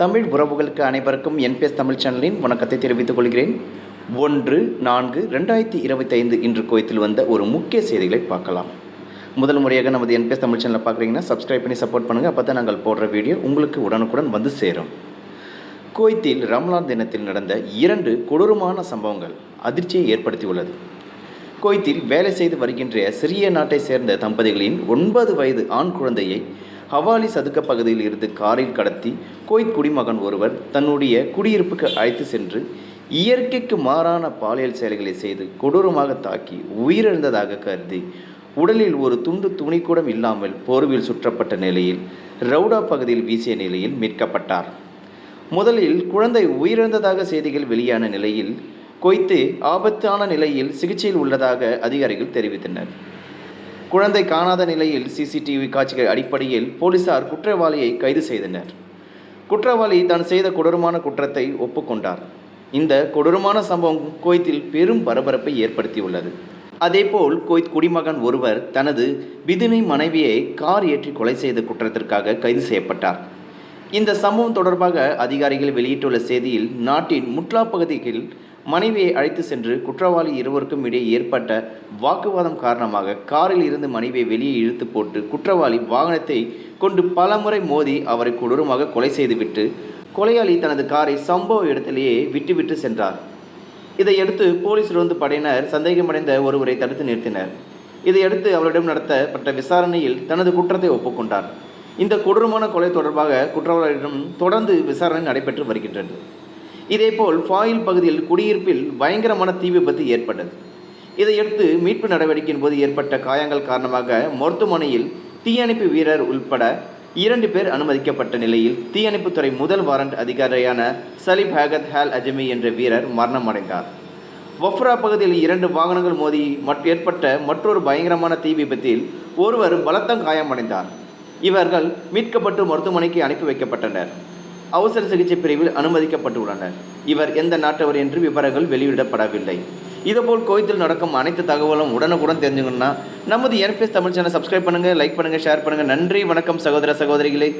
தமிழ் உறவுகளுக்கு அனைவருக்கும் என்பிஎஸ் தமிழ் சேனலின் வணக்கத்தை தெரிவித்துக் கொள்கிறேன். ஒன்று நான்கு ரெண்டாயிரத்தி இருபத்தைந்து இன்று கோயத்தில் வந்த ஒரு முக்கிய செய்திகளை பார்க்கலாம். முதல் முறையாக நமது என்பிஎஸ் தமிழ் சேனலை பார்க்குறீங்கன்னா சப்ஸ்கிரைப் பண்ணி சப்போர்ட் பண்ணுங்கள் அப்போ தான் நாங்கள் போடுற வீடியோ உங்களுக்கு உடனுக்குடன் வந்து சேரும். குவைத்தில் ரம்லான் தினத்தில் நடந்த இரண்டு கொடூரமான சம்பவங்கள் அதிர்ச்சியை ஏற்படுத்தியுள்ளது. குவைத்தில் வேலை செய்து வருகின்ற சிறிய நாட்டை சேர்ந்த தம்பதிகளின் ஒன்பது வயது ஆண் குழந்தையை ஹவாலி சதுக்க பகுதியில் இருந்து காரில் கடத்தி கோய்த் குடிமகன் ஒருவர் தன்னுடைய குடியிருப்புக்கு அழைத்து சென்று இயற்கைக்கு மாறான பாலியல் செயல்களை செய்து கொடூரமாக தாக்கி உயிரிழந்ததாக கருதி உடலில் ஒரு துண்டு துணி கூட இல்லாமல் போர்வில் சுற்றப்பட்ட நிலையில் ரவுடா பகுதியில் வீசிய நிலையில் மீட்கப்பட்டார். முதலில் குழந்தை உயிரிழந்ததாக செய்திகள் வெளியான நிலையில் கொய்த்து ஆபத்தான நிலையில் சிகிச்சையில் உள்ளதாக அதிகாரிகள் தெரிவித்தனர். குழந்தை காணாத நிலையில் சிசிடிவி காட்சிகள் அடிப்படையில் போலீசார் குற்றவாளியை கைது செய்தனர். குற்றவாளி தான் செய்த கொடூரமான குற்றத்தை ஒப்புக்கொண்டார். இந்த கொடூரமான சம்பவம் குவைத்தில் பெரும் பரபரப்பை ஏற்படுத்தியுள்ளது. அதேபோல் குவைத் குடிமகன் ஒருவர் தனது விதுனை மனைவியை கார் ஏற்றி கொலை செய்த குற்றத்திற்காக கைது செய்யப்பட்டார். இந்த சம்பவம் தொடர்பாக அதிகாரிகள் வெளியிட்டுள்ள செய்தியில் நாட்டின் முட்லா பகுதியில் மனைவியை அழைத்து சென்று குற்றவாளி இருவருக்கும் இடையே ஏற்பட்ட வாக்குவாதம் காரணமாக காரில் இருந்து மனைவியை வெளியே இழுத்து போட்டு குற்றவாளி வாகனத்தை கொண்டு பலமுறை மோதி அவரை கொடூரமாக கொலை செய்துவிட்டு கொலையாளி தனது காரை சம்பவ இடத்திலேயே விட்டுவிட்டு சென்றார். இதையடுத்து போலீஸ் ரோந்து படையினர் சந்தேகமடைந்த ஒருவரை தடுத்து நிறுத்தினர். இதையடுத்து அவரிடம் நடத்தப்பட்ட விசாரணையில் தனது குற்றத்தை ஒப்புக்கொண்டார். இந்த கொடூரமான கொலை தொடர்பாக குற்றவாளியிடம் தொடர்ந்து விசாரணை நடைபெற்று வருகின்றது. இதேபோல் ஃபாயில் பகுதியில் குடியிருப்பில் பயங்கரமான தீ விபத்து ஏற்பட்டது. இதையடுத்து மீட்பு நடவடிக்கையின் போது ஏற்பட்ட காயங்கள் காரணமாக மருத்துவமனையில் தீயணைப்பு வீரர் உள்பட இரண்டு பேர் அனுமதிக்கப்பட்ட நிலையில் தீயணைப்புத்துறை முதல் வாரண்ட் அதிகாரியான சலிப் ஹேகத் ஹால் அஜமி என்ற வீரர் மரணமடைந்தார். வஃப்ரா பகுதியில் இரண்டு வாகனங்கள் மோதி ஏற்பட்ட மற்றொரு பயங்கரமான தீ விபத்தில் ஒருவர் பலத்த காயமடைந்தார். இவர்கள் மீட்கப்பட்டு மருத்துவமனைக்கு அனுப்பி வைக்கப்பட்டனர். அவசர சிகிச்சை பிரிவில் அனுமதிக்கப்பட்டுள்ளனர். இவர் எந்த நாட்டவர் என்று விவரங்கள் வெளியிடப்படவில்லை. இதுபோல் கோயத்தில் நடக்கும் அனைத்து தகவலும் உடனுக்குடன் தெரிஞ்சுக்கணும்னா நமது என்பிஎஸ் தமிழ் சேனல் சப்ஸ்கிரைப் பண்ணுங்கள் லைக் பண்ணுங்கள் ஷேர் பண்ணுங்கள் நன்றி வணக்கம் சகோதர சகோதரிகளே.